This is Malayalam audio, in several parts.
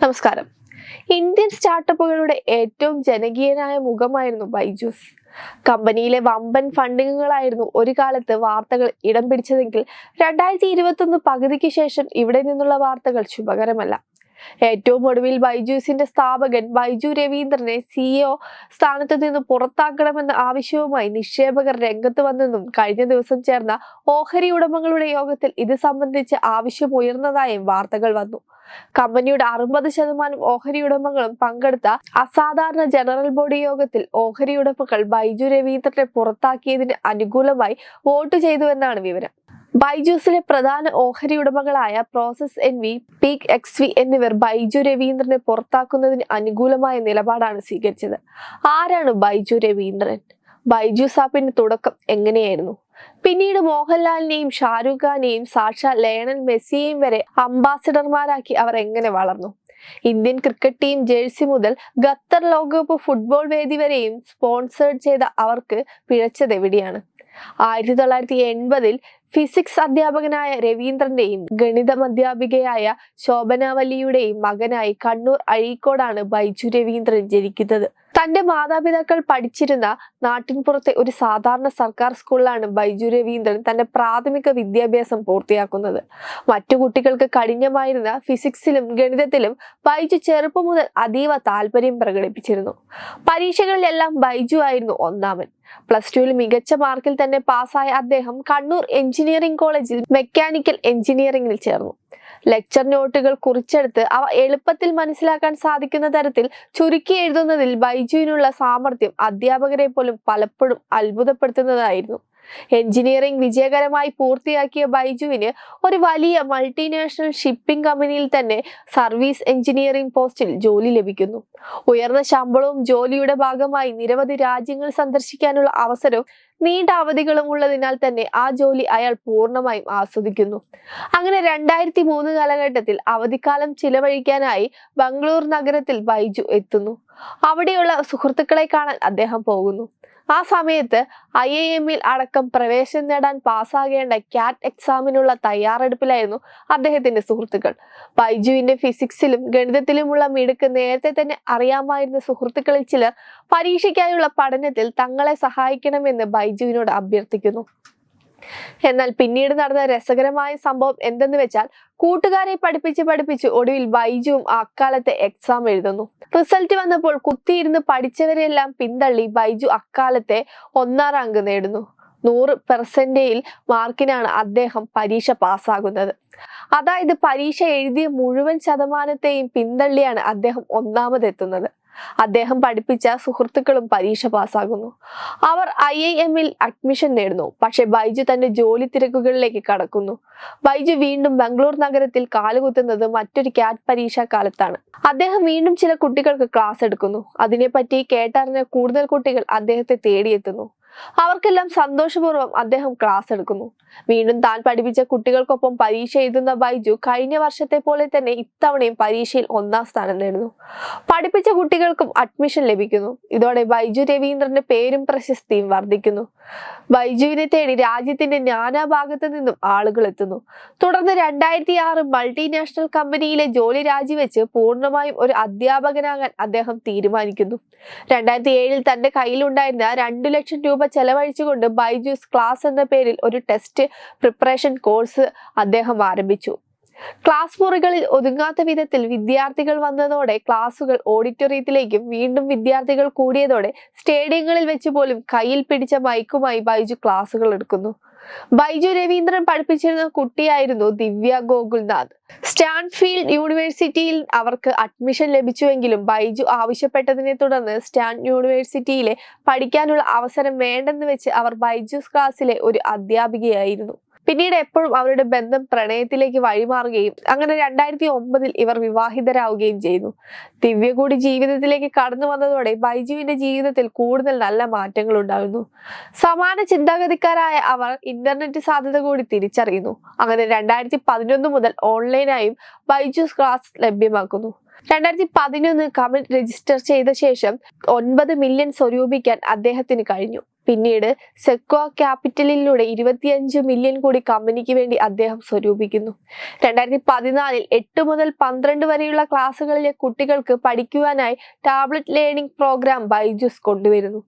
നമസ്കാരം. ഇന്ത്യൻ സ്റ്റാർട്ടപ്പുകളുടെ ഏറ്റവും ജനകീയനായ മുഖമായിരുന്നു ബൈജൂസ്. കമ്പനിയിലെ വമ്പൻ ഫണ്ടിങ്ങുകളായിരുന്നു ഒരു കാലത്ത് വാർത്തകൾ ഇടം പിടിച്ചതെങ്കിൽ രണ്ടായിരത്തി ഇരുപത്തൊന്ന് പകുതിക്ക് ശേഷം ഇവിടെ നിന്നുള്ള വാർത്തകൾ ശുഭകരമല്ല. ഏറ്റവും ഒടുവിൽ ബൈജൂസിന്റെ സ്ഥാപകൻ ബൈജു രവീന്ദ്രനെ സിഇഒ സ്ഥാനത്ത് നിന്ന് പുറത്താക്കണമെന്ന ആവശ്യവുമായി നിക്ഷേപകർ രംഗത്ത് വന്നെന്നും കഴിഞ്ഞ ദിവസം ചേർന്ന ഓഹരി ഉടമകളുടെ യോഗത്തിൽ ഇത് സംബന്ധിച്ച് ആവശ്യം ഉയർന്നതായും വാർത്തകൾ വന്നു. കമ്പനിയുടെ അറുപത് ശതമാനം ഓഹരി ഉടമകളും പങ്കെടുത്ത അസാധാരണ ജനറൽ ബോഡി യോഗത്തിൽ ഓഹരി ഉടമകൾ ബൈജു രവീന്ദ്രനെ പുറത്താക്കിയതിന് അനുകൂലമായി വോട്ട് ചെയ്തുവെന്നാണ് വിവരം. ബൈജൂസിലെ പ്രധാന ഓഹരി ഉടമകളായ Prosus N V Peak X V എന്നിവർ ബൈജു രവീന്ദ്രനെ പുറത്താക്കുന്നതിന് അനുകൂലമായ നിലപാടാണ് സ്വീകരിച്ചത്. ആരാണ് ബൈജു രവീന്ദ്രൻ? ബൈജു സാപ്പിന്റെ തുടക്കം എങ്ങനെയായിരുന്നു? പിന്നീട് മോഹൻലാലിനെയും ഷാരൂഖ് ഖാനെയും സാക്ഷാ ലയണൽ മെസ്സിയെയും വരെ അംബാസിഡർമാരാക്കി അവർ എങ്ങനെ വളർന്നു? ഇന്ത്യൻ ക്രിക്കറ്റ് ടീം ജേഴ്സി മുതൽ ഖത്തർ ലോകകപ്പ് ഫുട്ബോൾ വേദി വരെയും സ്പോൺസേഡ് ചെയ്ത അവർക്ക് പിഴച്ചത് എവിടെയാണ് ആയിരത്തി തൊള്ളായിരത്തി എൺപതിൽ ഫിസിക്സ് അധ്യാപകനായ രവീന്ദ്രന്റെയും ഗണിതം അധ്യാപികയായ ശോഭനാവല്ലിയുടെയും മകനായി കണ്ണൂർ അഴീക്കോടാണ് ബൈജു രവീന്ദ്രൻ ജനിക്കുന്നത്. തന്റെ മാതാപിതാക്കൾ പഠിച്ചിരുന്ന നാട്ടിൻപുറത്തെ ഒരു സാധാരണ സർക്കാർ സ്കൂളിലാണ് ബൈജു രവീന്ദ്രൻ തന്റെ പ്രാഥമിക വിദ്യാഭ്യാസം പൂർത്തിയാക്കുന്നത്. മറ്റു കുട്ടികൾക്ക് കഠിനമായിരുന്ന ഫിസിക്സിലും ഗണിതത്തിലും ബൈജു ചെറുപ്പം മുതൽ അതീവ താല്പര്യം പ്രകടിപ്പിച്ചിരുന്നു. പരീക്ഷകളിലെല്ലാം ബൈജു ആയിരുന്നു ഒന്നാമൻ. പ്ലസ് ടുവിൽ മികച്ച മാർക്കിൽ തന്നെ പാസ്സായ അദ്ദേഹം കണ്ണൂർ എഞ്ചിനീയറിംഗ് കോളേജിൽ മെക്കാനിക്കൽ എഞ്ചിനീയറിംഗിൽ ചേർന്നു. ലെക്ചർ നോട്ടുകൾ കുറിച്ചെടുത്ത് അവ എളുപ്പത്തിൽ മനസ്സിലാക്കാൻ സാധിക്കുന്ന തരത്തിൽ ചുരുക്കി എഴുതുന്നതിൽ ബൈജുവിനുള്ള സാമർഥ്യം അധ്യാപകരെ പോലും പലപ്പോഴും അത്ഭുതപ്പെടുത്തുന്നതായിരുന്നു. എഞ്ചിനീയറിംഗ് വിജയകരമായി പൂർത്തിയാക്കിയ ബൈജുവിന് ഒരു വലിയ മൾട്ടിനാഷണൽ ഷിപ്പിംഗ് കമ്പനിയിൽ തന്നെ സർവീസ് എഞ്ചിനീയറിംഗ് പോസ്റ്റിൽ ജോലി ലഭിക്കുന്നു. ഉയർന്ന ശമ്പളവും ജോലിയുടെ ഭാഗമായി നിരവധി രാജ്യങ്ങൾ സന്ദർശിക്കാനുള്ള അവസരവും നീണ്ട അവധികളും ഉള്ളതിനാൽ തന്നെ ആ ജോലി അയാൾ പൂർണമായും ആസ്വദിക്കുന്നു. അങ്ങനെ രണ്ടായിരത്തി മൂന്ന് കാലഘട്ടത്തിൽ അവധിക്കാലം ചിലവഴിക്കാനായി ബംഗളൂർ നഗരത്തിൽ ബൈജു എത്തുന്നു. അവിടെയുള്ള സുഹൃത്തുക്കളെ കാണാൻ അദ്ദേഹം പോകുന്നു. ആ സമയത്ത് ഐ ഐ എമ്മിൽ അടക്കം പ്രവേശനം നേടാൻ പാസ്സാകേണ്ട ക്യാറ്റ് എക്സാമിനുള്ള തയ്യാറെടുപ്പിലായിരുന്നു അദ്ദേഹത്തിന്റെ സുഹൃത്തുക്കൾ. ബൈജുവിന്റെ ഫിസിക്സിലും ഗണിതത്തിലുമുള്ള മിടുക്ക് നേരത്തെ തന്നെ അറിയാമായിരുന്ന സുഹൃത്തുക്കളിൽ ചിലർ പരീക്ഷയ്ക്കായുള്ള പഠനത്തിൽ തങ്ങളെ സഹായിക്കണമെന്ന് ബൈജുവിനോട് അഭ്യർത്ഥിക്കുന്നു. എന്നാൽ പിന്നീട് നടന്ന രസകരമായ സംഭവം എന്തെന്ന് വെച്ചാൽ കൂട്ടുകാരെ പഠിപ്പിച്ച് പഠിപ്പിച്ച് ഒടുവിൽ ബൈജുവും അക്കാലത്തെ എക്സാം എഴുതുന്നു. റിസൾട്ട് വന്നപ്പോൾ കുത്തിയിരുന്ന് പഠിച്ചവരെല്ലാം പിന്തള്ളി ബൈജു അക്കാലത്തെ ഒന്നാം റാങ്ക് നേടുന്നു. നൂറ് പെർസെന്റേജിൽ മാർക്കിനാണ് അദ്ദേഹം പരീക്ഷ പാസ്സാകുന്നത് അതായത് പരീക്ഷ എഴുതിയ മുഴുവൻ ശതമാനത്തെയും പിന്തള്ളിയാണ് അദ്ദേഹം ഒന്നാമതെത്തുന്നത്. അദ്ദേഹം പഠിപ്പിച്ച സുഹൃത്തുക്കളും പരീക്ഷ പാസ്സാകുന്നു. അവർ ഐ ഐ എമ്മിൽ അഡ്മിഷൻ നേടുന്നു. പക്ഷെ ബൈജു തന്റെ ജോലി തിരക്കുകളിലേക്ക് കടക്കുന്നു. ബൈജു വീണ്ടും ബംഗളൂർ നഗരത്തിൽ കാലുകുത്തുന്നത് മറ്റൊരു കാറ്റ് പരീക്ഷാ കാലത്താണ്. അദ്ദേഹം വീണ്ടും ചില കുട്ടികൾക്ക് ക്ലാസ് എടുക്കുന്നു. അതിനെപ്പറ്റി കേട്ടറിഞ്ഞ കൂടുതൽ കുട്ടികൾ അദ്ദേഹത്തെ തേടിയെത്തുന്നു. അവർക്കെല്ലാം സന്തോഷപൂർവം അദ്ദേഹം ക്ലാസ് എടുക്കുന്നു. വീണ്ടും താൻ പഠിപ്പിച്ച കുട്ടികൾക്കൊപ്പം പരീക്ഷ എഴുതുന്ന ബൈജു കഴിഞ്ഞ വർഷത്തെ പോലെ തന്നെ ഇത്തവണയും പരീക്ഷയിൽ ഒന്നാം സ്ഥാനം നേടുന്നു. പഠിപ്പിച്ച കുട്ടികൾക്കും അഡ്മിഷൻ ലഭിക്കുന്നു. ഇതോടെ ബൈജു രവീന്ദ്രന്റെ പേരും പ്രശസ്തിയും വർദ്ധിക്കുന്നു. ബൈജുവിനെ തേടി രാജ്യത്തിന്റെ നാനാഭാഗത്തു നിന്നും ആളുകൾ എത്തുന്നു. തുടർന്ന് രണ്ടായിരത്തി ആറ് മൾട്ടിനാഷണൽ കമ്പനിയിലെ ജോലി രാജിവെച്ച് പൂർണമായും ഒരു അധ്യാപകനാകാൻ അദ്ദേഹം തീരുമാനിക്കുന്നു. രണ്ടായിരത്തി ഏഴിൽ തന്റെ കയ്യിലുണ്ടായിരുന്ന രണ്ടു ലക്ഷം രൂപ ചെലവഴിച്ചുകൊണ്ട് ബൈജൂസ് ക്ലാസ് എന്ന പേരിൽ ഒരു ടെസ്റ്റ് പ്രിപ്പറേഷൻ കോഴ്സ് അദ്ദേഹം ആരംഭിച്ചു. ക്ലാസ് മുറികളിൽ ഒതുങ്ങാത്ത വിധത്തിൽ വിദ്യാർത്ഥികൾ വന്നതോടെ ക്ലാസുകൾ ഓഡിറ്റോറിയത്തിലേക്കും വീണ്ടും വിദ്യാർത്ഥികൾ കൂടിയതോടെ സ്റ്റേഡിയങ്ങളിൽ വെച്ച് പോലും കയ്യിൽ പിടിച്ച മൈക്കുമായി ബൈജു ക്ലാസുകൾ എടുക്കുന്നു. ബൈജു രവീന്ദ്രൻ പഠിപ്പിച്ചിരുന്ന കുട്ടിയായിരുന്നു ദിവ്യ ഗോകുൽനാഥ്. സ്റ്റാൻഫീൽഡ് യൂണിവേഴ്സിറ്റിയിൽ അവർക്ക് അഡ്മിഷൻ ലഭിച്ചുവെങ്കിലും ബൈജു ആവശ്യപ്പെട്ടതിനെ തുടർന്ന് സ്റ്റാൻ യൂണിവേഴ്സിറ്റിയിലെ പഠിക്കാനുള്ള അവസരം വേണ്ടെന്ന് വെച്ച് അവർ ബൈജു ക്ലാസ്സിലെ ഒരു അധ്യാപികയായിരുന്നു. പിന്നീട് എപ്പോഴും അവരുടെ ബന്ധം പ്രണയത്തിലേക്ക് വഴിമാറുകയും അങ്ങനെ രണ്ടായിരത്തി ഒമ്പതിൽ ഇവർ വിവാഹിതരാവുകയും ചെയ്തു. ദിവ്യ കൂടി ജീവിതത്തിലേക്ക് കടന്നു വന്നതോടെ ബൈജുവിന്റെ ജീവിതത്തിൽ കൂടുതൽ നല്ല മാറ്റങ്ങൾ ഉണ്ടായിരുന്നു സമാന ചിന്താഗതിക്കാരായ അവർ ഇന്റർനെറ്റ് സാധ്യത കൂടി തിരിച്ചറിയുന്നു. അങ്ങനെ രണ്ടായിരത്തി പതിനൊന്ന് മുതൽ ഓൺലൈനായും ബൈജൂസ് ക്ലാസ് ലഭ്യമാക്കുന്നു. രണ്ടായിരത്തി പതിനൊന്ന് കമന്റ് രജിസ്റ്റർ ചെയ്ത ശേഷം ഒൻപത് മില്യൺ സ്വരൂപിക്കാൻ അദ്ദേഹത്തിന് കഴിഞ്ഞു. പിന്നീട് സെക്വ ക്യാപിറ്റലിലൂടെ ഇരുപത്തിയഞ്ച് മില്യൺ കൂടി കമ്പനിക്ക് വേണ്ടി അദ്ദേഹം സ്വരൂപിക്കുന്നു. രണ്ടായിരത്തി പതിനാലിൽ എട്ട് മുതൽ പന്ത്രണ്ട് വരെയുള്ള ക്ലാസ്സുകളിലെ കുട്ടികൾക്ക് പഠിക്കുവാനായി ടാബ്ലറ്റ് ലേണിംഗ് പ്രോഗ്രാം ബൈജൂസ് കൊണ്ടുവരുന്നു.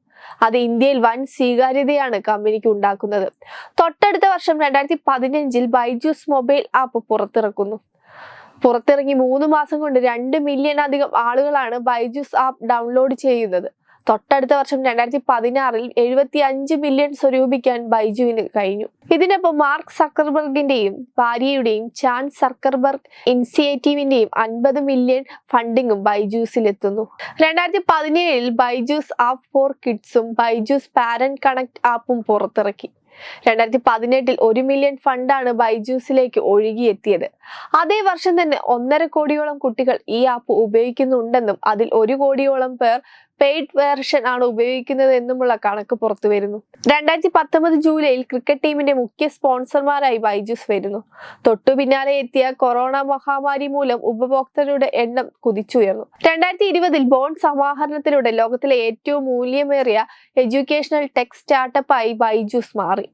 അത് ഇന്ത്യയിൽ വൻ സ്വീകാര്യതയാണ് കമ്പനിക്ക് ഉണ്ടാക്കുന്നത്. തൊട്ടടുത്ത വർഷം രണ്ടായിരത്തി പതിനഞ്ചിൽ ബൈജൂസ് മൊബൈൽ ആപ്പ് പുറത്തിറക്കുന്നു. പുറത്തിറങ്ങി മൂന്ന് മാസം കൊണ്ട് രണ്ട് മില്യൺ അധികം ആളുകളാണ് ബൈജൂസ് ആപ്പ് ഡൗൺലോഡ് ചെയ്യുന്നത്. തൊട്ടടുത്ത വർഷം രണ്ടായിരത്തി പതിനാറിൽ എഴുപത്തി അഞ്ച് മില്യൺ സ്വരൂപിക്കാൻ ബൈജുവിന് കഴിഞ്ഞു. ഇതിനൊപ്പം മാർക്ക് സക്കർബർഗിന്റെയും ഭാര്യയുടെയും ചാൻ സക്കർബർഗ് ഇനിഷ്യേറ്റീവിന്റെയും അൻപത് മില്യൺ ഫണ്ടിങ്ങും ബൈജൂസിലെത്തുന്നു. രണ്ടായിരത്തി പതിനേഴിൽ ബൈജൂസ് ആപ്പ് ഫോർ കിഡ്സും ബൈജൂസ് പാരന്റ് കണക്ട് ആപ്പും പുറത്തിറക്കി. രണ്ടായിരത്തി പതിനെട്ടിൽ ഒരു മില്യൺ ഫണ്ടാണ് ബൈജൂസിലേക്ക് ഒഴുകിയെത്തിയത്. അതേ വർഷം തന്നെ ഒന്നര കോടിയോളം കുട്ടികൾ ഈ ആപ്പ് ഉപയോഗിക്കുന്നുണ്ടെന്നും അതിൽ ഒരു കോടിയോളം പേർ പെയ്ഡ് വേർഷൻ ആണ് ഉപയോഗിക്കുന്നത് എന്നുമുള്ള കണക്ക് പുറത്തു വരുന്നു. രണ്ടായിരത്തി പത്തൊമ്പത് ജൂലൈയിൽ ക്രിക്കറ്റ് ടീമിന്റെ മുഖ്യ സ്പോൺസർമാരായി ബൈജൂസ് വരുന്നു. തൊട്ടു പിന്നാലെ എത്തിയ കൊറോണ മഹാമാരി മൂലം ഉപഭോക്തരുടെ എണ്ണം കുതിച്ചുയർന്നു. രണ്ടായിരത്തി ഇരുപതിൽ ബോണ്ട് സമാഹരണത്തിലൂടെ ലോകത്തിലെ ഏറ്റവും മൂല്യമേറിയ എഡ്യൂക്കേഷണൽ ടെക് സ്റ്റാർട്ടപ്പായി ബൈജൂസ് മാറി.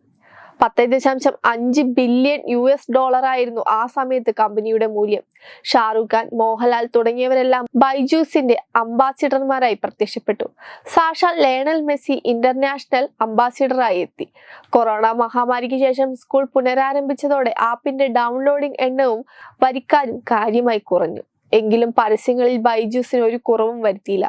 പത്ത് ദശാംശം അഞ്ച് ബില്യൺ യു എസ് ഡോളർ ആയിരുന്നു ആ സമയത്ത് കമ്പനിയുടെ മൂല്യം. ഷാറുഖ് ഖാൻ മോഹൻലാൽ തുടങ്ങിയവരെല്ലാം ബൈജൂസിന്റെ അംബാസിഡർമാരായി പ്രത്യക്ഷപ്പെട്ടു. സാക്ഷാൽ ലേണൽ മെസ്സി ഇന്റർനാഷണൽ അംബാസിഡറായി എത്തി. കൊറോണ മഹാമാരിക്ക് ശേഷം സ്കൂൾ പുനരാരംഭിച്ചതോടെ ആപ്പിന്റെ ഡൗൺലോഡിംഗ് എണ്ണവും വരിക്കാരും കാര്യമായി കുറഞ്ഞു. എങ്കിലും പരസ്യങ്ങളിൽ ബൈജൂസിന് ഒരു കുറവും വരുത്തിയില്ല.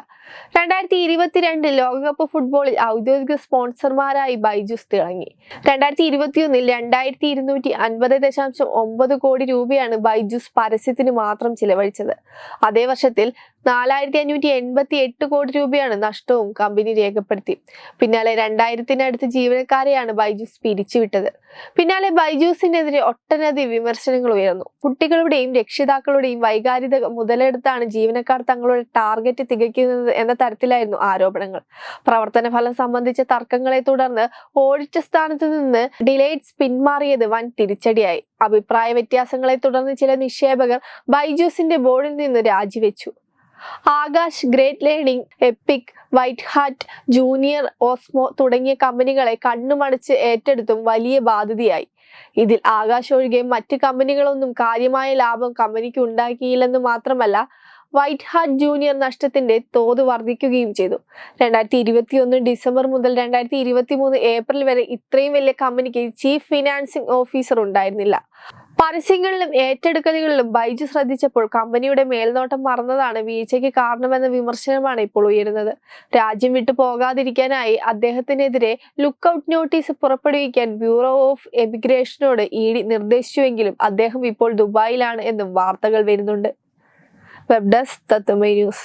രണ്ടായിരത്തി ഇരുപത്തിരണ്ടിൽ ലോകകപ്പ് ഫുട്ബോളിൽ ഔദ്യോഗിക സ്പോൺസർമാരായി ബൈജൂസ് തിളങ്ങി. രണ്ടായിരത്തി ഇരുപത്തിയൊന്നിൽ രണ്ടായിരത്തി ഇരുന്നൂറ്റി അൻപത് ദശാംശം ഒമ്പത് കോടി രൂപയാണ് ബൈജൂസ് പരസ്യത്തിന് മാത്രം ചിലവഴിച്ചത്. അതേ വർഷത്തിൽ നാലായിരത്തി അഞ്ഞൂറ്റി എൺപത്തി എട്ട് കോടി രൂപയാണ് നഷ്ടവും കമ്പനി രേഖപ്പെടുത്തി. പിന്നാലെ രണ്ടായിരത്തിനടുത്ത് ജീവനക്കാരെയാണ് ബൈജൂസ് പിരിച്ചുവിട്ടത്. പിന്നാലെ ബൈജൂസിനെതിരെ ഒട്ടനവധി വിമർശനങ്ങൾ ഉയർന്നു. കുട്ടികളുടെയും രക്ഷിതാക്കളുടെയും വൈകാരിക മുതലെടുത്താണ് ജീവനക്കാർ തങ്ങളുടെ ടാർഗറ്റ് തികയ്ക്കുന്നത് എന്ന തരത്തിലായിരുന്നു ആരോപണങ്ങൾ. പ്രവർത്തന ഫലം സംബന്ധിച്ച തർക്കങ്ങളെ തുടർന്ന് ഓഡിറ്റ് സ്ഥാനത്ത് നിന്ന് ഡിലേറ്റ്സ് പിന്മാറിയത് വൻ തിരിച്ചടിയായി. അഭിപ്രായ വ്യത്യാസങ്ങളെ തുടർന്ന് ചില നിക്ഷേപകർ ബൈജൂസിന്റെ ബോർഡിൽ നിന്ന് രാജിവെച്ചു. Aakash great learning epic white hat junior Osmo തുടങ്ങിയ കമ്പനികളെ കണ്ണുമടച്ച് ഏറ്റെടുത്തും വലിയ ബാധ്യതയായി. ഇതിൽ ആകാശ് ഒഴികെ മറ്റ് കമ്പനികളൊന്നും കാര്യമായ ലാഭം കമ്പനിക്ക് ഉണ്ടാക്കിയില്ലെന്ന് മാത്രമല്ല വൈറ്റ് ഹാർട്ട് ജൂനിയർ നഷ്ടത്തിന്റെ തോത് വർദ്ധിക്കുകയും ചെയ്തു. രണ്ടായിരത്തി ഇരുപത്തി ഒന്ന് ഡിസംബർ മുതൽ രണ്ടായിരത്തി ഇരുപത്തി മൂന്ന് ഏപ്രിൽ വരെ ഇത്രയും വലിയ കമ്പനിക്ക് ചീഫ് ഫിനാൻസിംഗ് ഓഫീസർ ഉണ്ടായിരുന്നില്ല. പരസ്യങ്ങളിലും ഏറ്റെടുക്കലുകളിലും ബൈജു ശ്രദ്ധിച്ചപ്പോൾ കമ്പനിയുടെ മേൽനോട്ടം മറന്നതാണ് വീഴ്ചയ്ക്ക് കാരണമെന്ന വിമർശനമാണ് ഇപ്പോൾ ഉയരുന്നത്. രാജ്യം വിട്ടു പോകാതിരിക്കാനായി അദ്ദേഹത്തിനെതിരെ ലുക്കൌട്ട് നോട്ടീസ് പുറപ്പെടുവിക്കാൻ ബ്യൂറോ ഓഫ് എമിഗ്രേഷനോട് ഇ ഡി നിർദ്ദേശിച്ചുവെങ്കിലും അദ്ദേഹം ഇപ്പോൾ ദുബായിലാണ് എന്നും വാർത്തകൾ വരുന്നുണ്ട്. Web desk Tatvamayi news.